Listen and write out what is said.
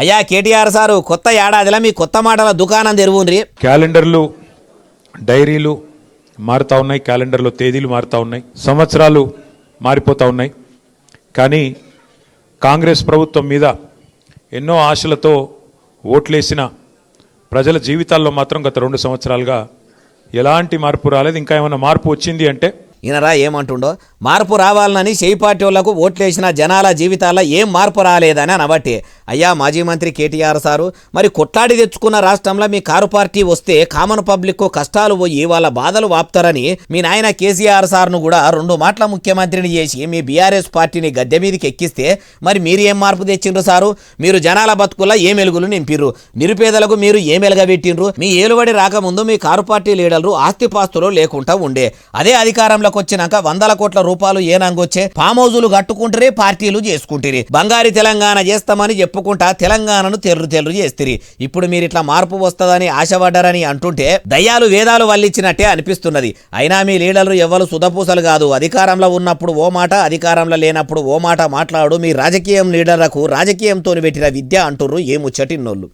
అయ్యా కేటీఆర్ సారు కొత్త ఏడాదిలో మీ కొత్త మాటల దుకాణం తెరువుండ్రి. క్యాలెండర్లు డైరీలు మారుతూ ఉన్నాయి క్యాలెండర్లో తేదీలు మారుతూ ఉన్నాయి సంవత్సరాలు మారిపోతూ ఉన్నాయి. కానీ కాంగ్రెస్ ప్రభుత్వం మీద ఎన్నో ఆశలతో ఓట్లేసిన ప్రజల జీవితాల్లో మాత్రం గత రెండు సంవత్సరాలుగా ఎలాంటి మార్పు రాలేదు. ఇంకా ఏమైనా మార్పు వచ్చింది అంటే ఈయనరా ఏమంటుండో మార్పు రావాలని చేయి పార్టీ వాళ్ళకు ఓట్లేసిన జనాల జీవితాల్లో ఏం మార్పు రాలేదని అనబట్టి అయ్యా మాజీ మంత్రి కేటీఆర్ సారు మరి కొట్లాడి తెచ్చుకున్న రాష్ట్రంలో మీ కారు పార్టీ వస్తే కామన్ పబ్లిక్ కష్టాలు పోయి వాళ్ళ బాధలు వాపుతారని మీ నాయన కేసీఆర్ సార్ను కూడా రెండు మాటల ముఖ్యమంత్రిని చేసి మీ బీఆర్ఎస్ పార్టీని గద్దె మీదకి ఎక్కిస్తే మరి మీరు ఏం మార్పు తెచ్చిండ్రు సారు? మీరు జనాల బతుకుల్లో ఏ మెలుగులు నింపిర్రు? నిరుపేదలకు మీరు ఏ మెలగబెట్టిండ్రు మీ ఏలుబడి రాకముందు మీ కారు పార్టీ లీడర్లు ఆస్తిపాస్తులు లేకుండా ఉండే. అదే అధికారంలో అధికారంలోకి వచ్చినాక వందల కోట్ల రూపాయలు ఏనాంగొచ్చే ఫామ్ హౌజులు కట్టుకుంటారే పార్టీలు చేసుకుంటారు. బంగారు తెలంగాణ చేస్తామని చెప్పుకుంటా తెలంగాణను తెర్రు తెర్రు చేస్తారు. ఇప్పుడు మీరు ఇట్లా మార్పు వస్తుందని ఆశపడ్డారని అంటుంటే దయ్యాలు వేదాలు వల్లించినట్టే అనిపిస్తున్నది. అయినా మీ లీడర్లు ఎవరు సుధపూసలు కాదు. అధికారంలో ఉన్నప్పుడు ఓ మాట అధికారంలో లేనప్పుడు ఓ మాట మాట్లాడు. మీ రాజకీయం లీడర్లకు రాజకీయంతో పెట్టిన విద్య అంటుర్రు ఏ ముచ్చటిన్నోళ్ళు